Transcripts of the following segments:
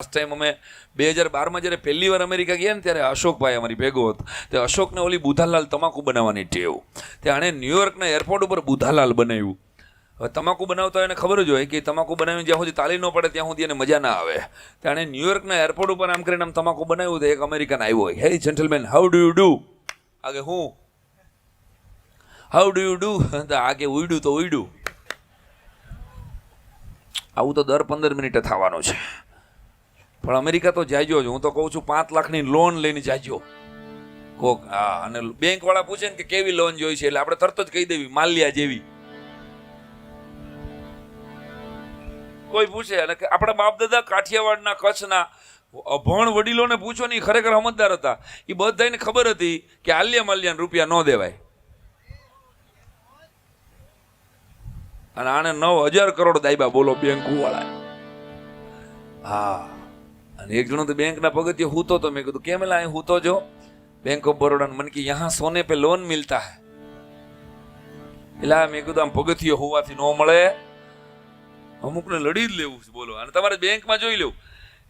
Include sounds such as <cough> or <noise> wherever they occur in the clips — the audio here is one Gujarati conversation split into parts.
લાસ્ટ ટાઈમ અમે બે હજાર બારમાં જ્યારે પહેલી વાર અમેરિકા ગયા ને ત્યારે અશોકભાઈ અમારી ભેગો હતો. તે અશોકને ઓલી બુધાલાલ તમાકુ બનાવવાની ટેવ. તે ન્યુયોર્કના એરપોર્ટ ઉપર બુધાલાલ બનાવ્યું. હવે તમાકુ બનાવતા એને ખબર જ હોય કે તમાકુ બનાવી જ્યાં સુધી તાલી ન પડે ત્યાં સુધી એને મજા ના આવે. તેણે ન્યુયોર્કના એરપોર્ટ ઉપર આમ કરીને આમ તમાકુ બનાવ્યું તો એક અમેરિકન આવ્યો હોય. Hey gentleman how do you do આગે, હું? હાઉ ડુ યુ ડુ આગે ઉડ્યું તો ઉડ્યું આવું તો દર પંદર મિનિટે થવાનું છે. પણ અમેરિકા તો જાજો જ. હું તો કહું છું પાંચ લાખની લોન લઈને જાજો કોક, હા, અને બેંક વાળા પૂછે ને કે કેવી લોન જોઈ છે, એટલે આપણે તરત જ કહી દેવી, માલ્યા જેવી. કોઈ પૂછે, અને આપણા બાપ દાદા કાઠિયાવાડના કચ્છના અભણ વડીલોને પૂછો ને ખરેખર સમજદાર હતા. એ બધાને ખબર હતી કે આલ્યા માલ્યાને રૂપિયા ન દેવાય. અને આને નવ હજાર કરોડ દાયબા, બોલો બેંકુ વાળા હા. અને એક જણો તો બેંકના પગથિયે હૂતો તો મેં કીધું, કેમ એલા અહીં હૂતો જો બેંક ઓફ બરોડા મને કે, યહાં સોને પે લોન મિલતા હે. એટલે મેં કીધું, આમ પગથિયે હોવાથી ન મળે. અમુકને લડી જ લેવું છે બોલો. અને તમારે બેંકમાં જોઈ લેવું.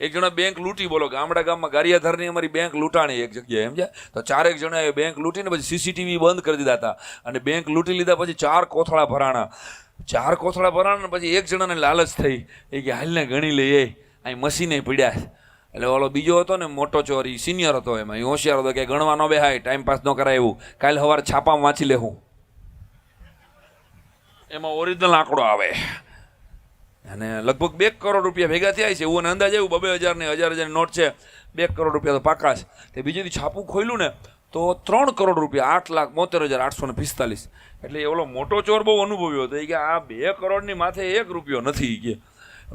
એક જણા બેંક લૂંટી બોલો, ગામડા ગામમાં ગારિયાધારની અમારી બેંક લૂંટાણી એક જગ્યાએ, સમજ્યા? તો ચારેક જણાએ બેંક લૂંટીને પછી સીસીટીવી બંધ કરી દીધા હતા. અને બેંક લૂંટી લીધા પછી ચાર કોથળા ભરાણા. ચાર કોથળા ભરાણા પછી એક જણાને લાલચ થઈ. એ કે, હાલને ગણી લઈએ. અહીં મશીને પડ્યા છે. એટલે ઓલો બીજો હતો ને, મોટો ચોર એ સિનિયર હતો એમાં. એ હોશિયાર હતો કે ગણવા ન બેહાય ટાઈમ પાસ ન કરાય એવું. કાલે સવારે છાપામાં વાંચી લેવું એમાં ઓરિજિનલ આંકડો આવે. અને લગભગ બે કરોડ રૂપિયા ભેગા થયા છે. એવું અને અંદાજ એવું બબે હજાર ને હજાર હજાર નોટ છે. બે કરોડ રૂપિયા તો પાકા છે. તે બીજે છાપું ખોલ્યું ને, તો ત્રણ કરોડ રૂપિયા, આઠ લાખ બોતેર હજાર આઠસો ને પિસ્તાલીસ. એટલે એ ઓલો મોટો ચોર બહુ અનુભવ્યો હતો. કે આ બે કરોડની માથે એક રૂપિયો નથી. કે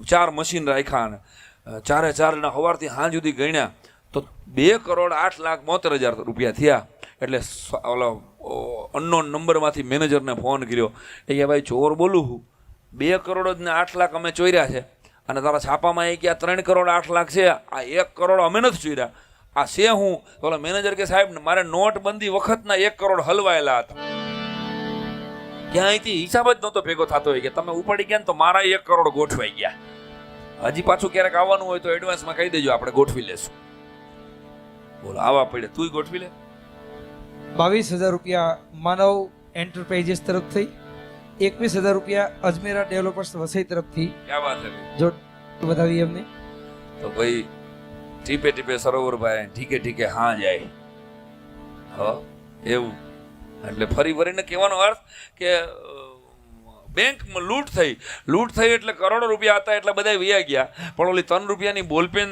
ચાર મશીન રાખ્યા અને ચારે ચારના સવારથી સાંજ સુધી ગણ્યા તો બે કરોડ આઠ લાખ બોતેર હજાર રૂપિયા થયા. એટલે ઓલો અનનોન નંબરમાંથી મેનેજરને ફોન કર્યો. એ કે, ભાઈ, ચોર બોલું હું. બે કરોડ ને આઠ લાખ અમે ચોર્યા છે. અને તારા છાપામાં એ કે, આ ત્રણ કરોડ આઠ લાખ છે. આ એક કરોડ અમે નથી ચોર્યા. આ છે હું. ઓલા મેનેજર કે, સાહેબ, મારે નોટબંધી વખતના એક કરોડ હલવાયેલા હતા. ક્યાંયથી હિસાબ જ નહોતો ભેગો થતો હોય કે તમે ઉપાડી ગયા ને તો મારા એક કરોડ ગોઠવાઈ ગયા. હજી પાછું ક્યારેક આવવાનું હોય તો એડવાન્સમાં કહી દેજો આપણે ગોઠવી લેશું. બોલો આવા પડે. તુંય ગોઠવી લે. બાવીસ હજાર રૂપિયા માનવ એન્ટરપ્રાઇઝીસ તરફથી એકવીસ હજાર રૂપિયા અજમેરા ડેવલપર્સ વસઈ તરફથી. ક્યાં વાત છે જો બતાવી એમને. તો ભાઈ ટીપે ટીપે સરોવર ભાઈ ઠીકે ઠીકે હા જાય. હ એવું. એટલે ફરી ફરીને કહેવાનો અર્થ કે બેંકમાં લૂંટ થઈ. લૂંટ થઈ એટલે કરોડો રૂપિયા હતા એટલે બધા વ્યા ગયા. પણ ઓલી ત્રણ રૂપિયાની બોલપેન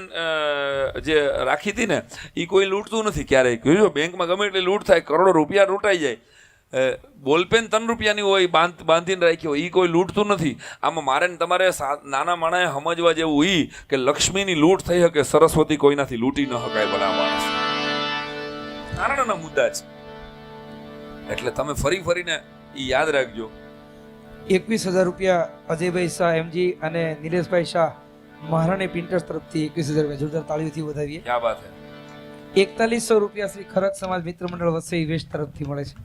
જે રાખી હતી ને એ કોઈ લૂંટતું નથી ક્યારેય. જોજો બેંકમાં ગમે એટલી લૂંટ થાય, કરોડો રૂપિયા લૂંટાઈ જાય. બોલપેન ત્રણ રૂપિયાની હોય, બાંધ, બાંધીને રાખી હોય એ કોઈ લૂંટતું નથી. આમાં મારે તમારે નાના માણાએ સમજવા જેવું ઈ કે લક્ષ્મીની લૂંટ થઈ શકે, સરસ્વતી કોઈનાથી લૂંટી ન શકાય બરાબર નાના મુદ્દા છે. એટલે તમે ફરી ફરીને એ યાદ રાખજો. એકવીસ હજાર રૂપિયા અજયભાઈ શાહ એમજી અને નિલેશભાઈ શાહ મહારાણી પિન્ટર્સ તરફથી એકવીસ હજાર રૂપિયા જોરદાર તાળીઓથી વધાવીએ ક્યાં વાત છે એકતાલીસો રૂપિયા શ્રી ખરક સમાજ મિત્ર મંડળ વસઈ વેસ્ટ તરફથી મળે છે.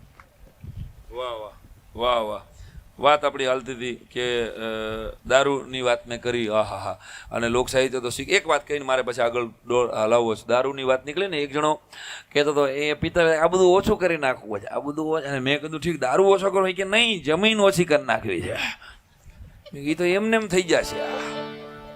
વાહ વાહ વાહ વાહ. વાત આપણી હાલતી હતી કે દારૂની વાત મેં કરી હા હા હા અને લોકશાહી તો શીખ એક વાત કહીને મારે પછી આગળ દોડ હલાવવો છે. દારૂની વાત નીકળી ને, એક જણો કહેતો હતો, એ પિતા આ બધું ઓછું કરી નાખવું છે. આ બધું અને મેં કીધું, ઠીક, દારૂ ઓછો કરો. કે નહીં, જમીન ઓછી કરી નાખવી છે. એ તો એમને એમ થઈ જશે.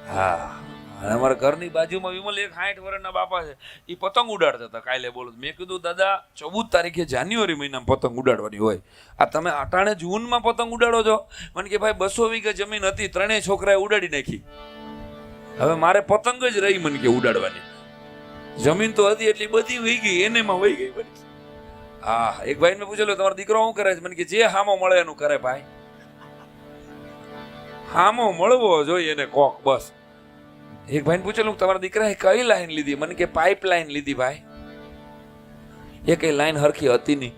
હા. અને અમારા ઘરની બાજુમાં વિમલ એક સાઠ વર્ષના બાપા છે. એ પતંગ ઉડાડતા હતા, કાલે બોલો. મેં કીધું, દાદા, ચૌદ તારીખે જાન્યુઆરી મહિનામાં પતંગ ઉડાડવાની હોય. આ તમે અટાણે જૂનમાં પતંગ ઉડાડો છો? મને કે, ભાઈ, બસો વીઘા જમીન હતી, ત્રણેય છોકરાએ ઉડાડી નાખી. હવે મારે પતંગ જ રહી મને કે ઉડાડવાની. જમીન તો હતી એટલી બધી વહી ગઈ એને માં વહી ગઈ બધી. હા એક ભાઈ મેં પૂછેલું તમારો દીકરો શું કરે છે? મને કે, જે હામો મળે એનું કરે, ભાઈ. હામો મળવો જોઈએ એને કોક, બસ. એક ભાઈને પૂછેલું તમારા દીકરાએ કઈ લાઈન લીધી? મને કે પાઇપ લાઈન લીધી, ભાઈ. એ કઈ લાઈન હરખી હતી નહીં.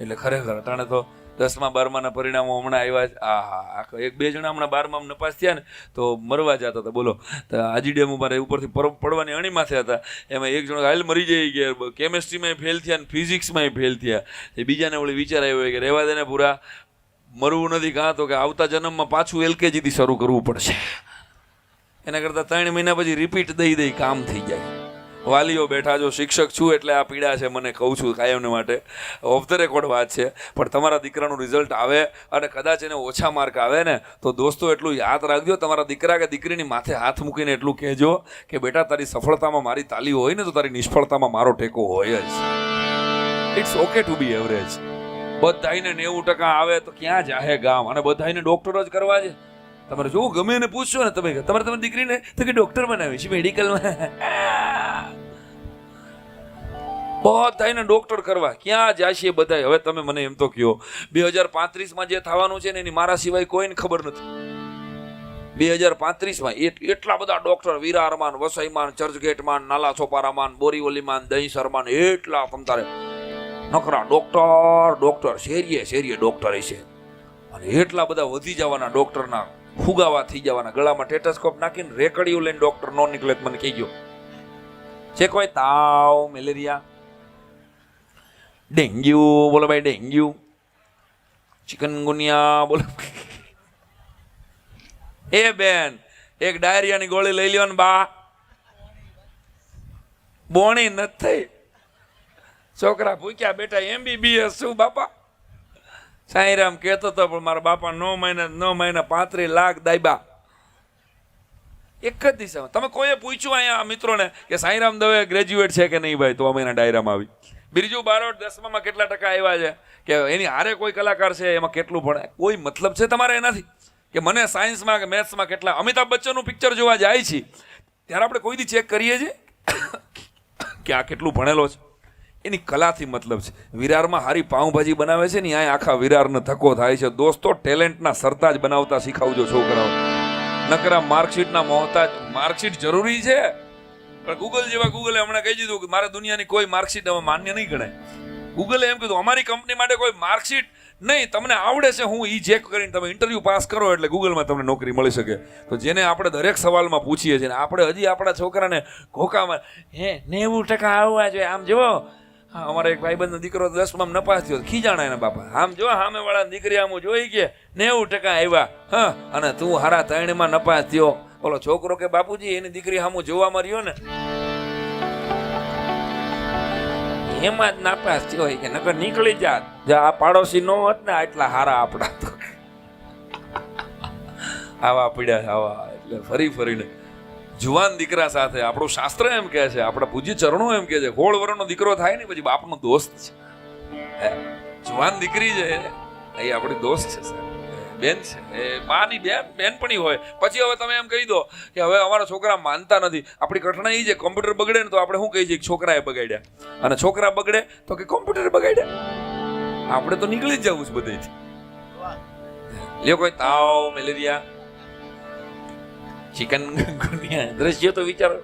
એટલે ખરેખર અટાણે તો દસમા, બારમાના પરિણામો હમણાં આવ્યા છે. આ હા એક બે જણા હમણાં બારમા નપાસ થયા ને, તો મરવા જતા હતા. બોલો, તો આજી ડેમ મારે ઉપરથી પર- પડવાની અણી માથે હતા. એમાં એક જણો હાલ મરી જઈ ગયા કેમેસ્ટ્રીમાં ફેલ થયા ને ફિઝિક્સમાં ફેલ થયા. એ બીજાને વળી વિચાર આવ્યો કે રહેવા દેને પૂરા. મરવું નથી કાં તો કે આવતા જન્મમાં પાછું એલકેજીથી શરૂ કરવું પડશે. એના કરતાં ત્રણ મહિના પછી રિપીટ દઈ દઈ, કામ થઈ જાય. વાલીઓ બેઠા, જો શિક્ષક છું એટલે આ પીડા છે, મને કહું છું કાયમને માટે. ઓફ ધ રેકોર્ડ વાત છે, પણ તમારા દીકરાનું રિઝલ્ટ આવે અને કદાચ એને ઓછા માર્ક આવે ને, તો દોસ્તો એટલું યાદ રાખજો, તમારા દીકરા કે દીકરીની માથે હાથ મૂકીને એટલું કહેજો કે, બેટા, તારી સફળતામાં મારી તાલી હોય ને, તો તારી નિષ્ફળતામાં મારો ટેકો હોય જ. It's okay to be average બધાને નેવું ટકા આવે તો ક્યાં જાહે ગામ? અને બધાને ડોક્ટર જ કરવા છે. તમારે જો ગમે એને પૂછશો ને, તમે તમારે તમારી દીકરીને તો કે ડોક્ટર બનાવી છે મેડિકલમાં બધાઈને ડોક્ટર કરવા. ક્યાં જાશે બધા હવે તમે મને એમ તો કહો, બે હજાર પાંત્રીસમાં જે થવાનું છે ને, એની મારા સિવાય કોઈને ખબર નથી. બે હજાર પાંત્રીસમાં એટલા બધા ડોક્ટર વિરારમાન, વસઈમાન ચર્ચગેટમાન નાલા છોપારામાન બોરીવલીમાન, દહીસરમાન, એટલા તમ તારે નકરા ડોક્ટર ડોક્ટર શેરીએ શેરીએ ડોક્ટર છે અને એટલા બધા વધી જવાના ડોક્ટરના ફુગાવા થઈ જવાના. ગળામાં ટેટસ્કોપ નાખીને રેકડીઓ લઈને ડોક્ટર નો નીકળે મને કહી ગયો છે કોઈ તાવ, મેલેરિયા, ડેન્ગ્યુ, બોલો ભાઈ, ડેન્ગ્યુ, ચિકનગુનિયા, બોલો. એ બેન, એક ડાયરિયાની ગોળી લઈ લ્યો ને બા. બોણી નથી થઈ. છોકરા ભૂખ્યા બેટા એમબીબીએસ શું બાપા? સાંઈરામ કહેતો હતો, પણ મારા બાપા નવ મહિના નવ મહિના પાંત્રીસ લાખ દાયબા. એક જ દિશામાં. તમે કોઈએ પૂછ્યું અહીંયા મિત્રોને કે સાંઈરામ દવે ગ્રેજ્યુએટ છે કે નહીં ભાઈ? તો અમે ડાયરામાં આવી. બીજું બારોટ દસમામાં કેટલા ટકા આવ્યા છે? કે એની હારે કોઈ કલાકાર છે, એમાં કેટલું ભણે? કોઈ મતલબ છે તમારે એનાથી? કે મને સાયન્સમાં કે મેથ્સમાં કેટલા? અમિતાભ બચ્ચનનું પિક્ચર જોવા જાય છે. ત્યારે આપણે કોઈ દી ચેક કરીએ છીએ <coughs> કે આ કેટલું ભણેલો છે. એની કલાથી મતલબ છે. વિરારમાં હારી પાઉંભાજી બનાવે છે ને અહીંયા આખા વિરારનો ધક્કો થાય છે. દોસ્તો, ટેલેન્ટના સરતાજ બનાવતા શીખાવજો છોકરાઓ. નકરા માર્કશીટના મોહતાજ, માર્કશીટ જરૂરી છે? પણ ગૂગલ જેવા ગૂગલે હમણાં કહી દીધું કે મારે દુનિયાની કોઈ માર્કશીટ હવે માન્ય નહીં ગણાય. ગૂગલે એમ કીધું, અમારી કંપની માટે કોઈ માર્કશીટ નહીં, તમને આવડે છે, હું એ ચેક કરીને તમે ઇન્ટરવ્યૂ પાસ કરો એટલે ગૂગલમાં તમને નોકરી મળી શકે. તો જેને આપણે દરેક સવાલમાં પૂછીએ છીએ આપણે હજી આપણા છોકરાને ઘોકામાં હે, નેવું ટકા આવવા જોઈએ. આમ જુઓ હા, અમારા એક ભાઈબંધનો દીકરો દસમાં નપાસ થયો. ખીજાણા એના બાપા. આમ જો સામે વાળા દીકરી આમ જોઈ ગયા નેવું ટકા આવ્યા હા, અને તું હારા ત્રણમાં નપાસ થયો. ઓલો છોકરો કે, બાપુજી, એની દીકરી સામું જોવા રહ્યો ને. એમાં જ નાપાસ થયો કે, નકર નીકળી જાત. આ પાડોશી નો હોત ને, આટલા હારા આપણા તો. આવા પીડ્યા આવા, એટલે ફરી ફરીને. જુવાન દીકરા સાથે આપણું શાસ્ત્ર એમ કહે છે, આપણા પૂજ્ય ચરણો એમ કહે છે હોળ વરણનો દીકરો થાય ને, પછી બાપનો દોસ્ત છે. જુવાન દીકરી છે એ આપણી દોસ્ત છે બેન છે, એ માની બેન, બેનપણી હોય. પછી હવે તમે એમ કહી દો કે હવે અમારા છોકરા માનતા નથી. આપણી કઠણાઈ છે કોમ્પ્યુટર બગડે ને, તો આપણે શું કહી છીએ છોકરાએ બગાડ્યા. અને છોકરા બગડે તો કે કોમ્પ્યુટર બગાડ્યા. આપણે તો નીકળી જ જવું છે બધેથી. લ્યો કોઈ તાવ, મેલેરિયા ચિકન ગુનિયા. દ્રશ્ય તો વિચારો.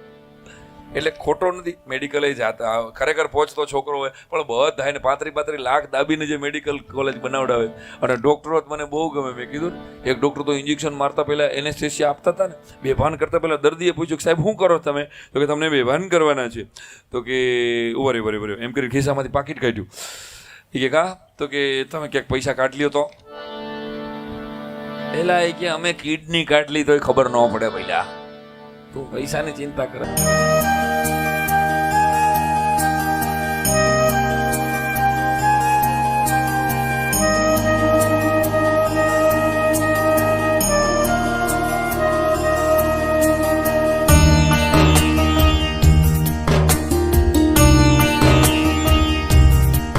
એટલે ખોટો નથી મેડિકલે જાતા. ખરેખર પહોંચતો છોકરો હોય, પણ બધા એને પાંત્રી પાંત્રી લાખ દાબીને જે મેડિકલ કોલેજ બનાવડાવે. અને ડૉક્ટરો મને બહુ ગમે. મેં કીધું એક ડૉક્ટર તો ઇન્જેક્શન મારતા પહેલાં એનેસ્થેસિયા આપતા હતા ને, બેભાન કરતા પહેલાં દર્દીએ પૂછ્યું કે સાહેબ, શું કરો તમે? તો કે તમને બેભાન કરવાના છે. તો કે ઉભરે ઉભરે ઉભરે એમ કરી ખિસ્સામાંથી પાકીટ કાઢ્યું. એ કે, કા? તો કે, તમે ક્યાંક પૈસા કાઢ લ્યો તો. પેલા એ કે અમે કિડની કાઢલી તોય ખબર ન પડે પહેલા તું પૈસાની ચિંતા કરે.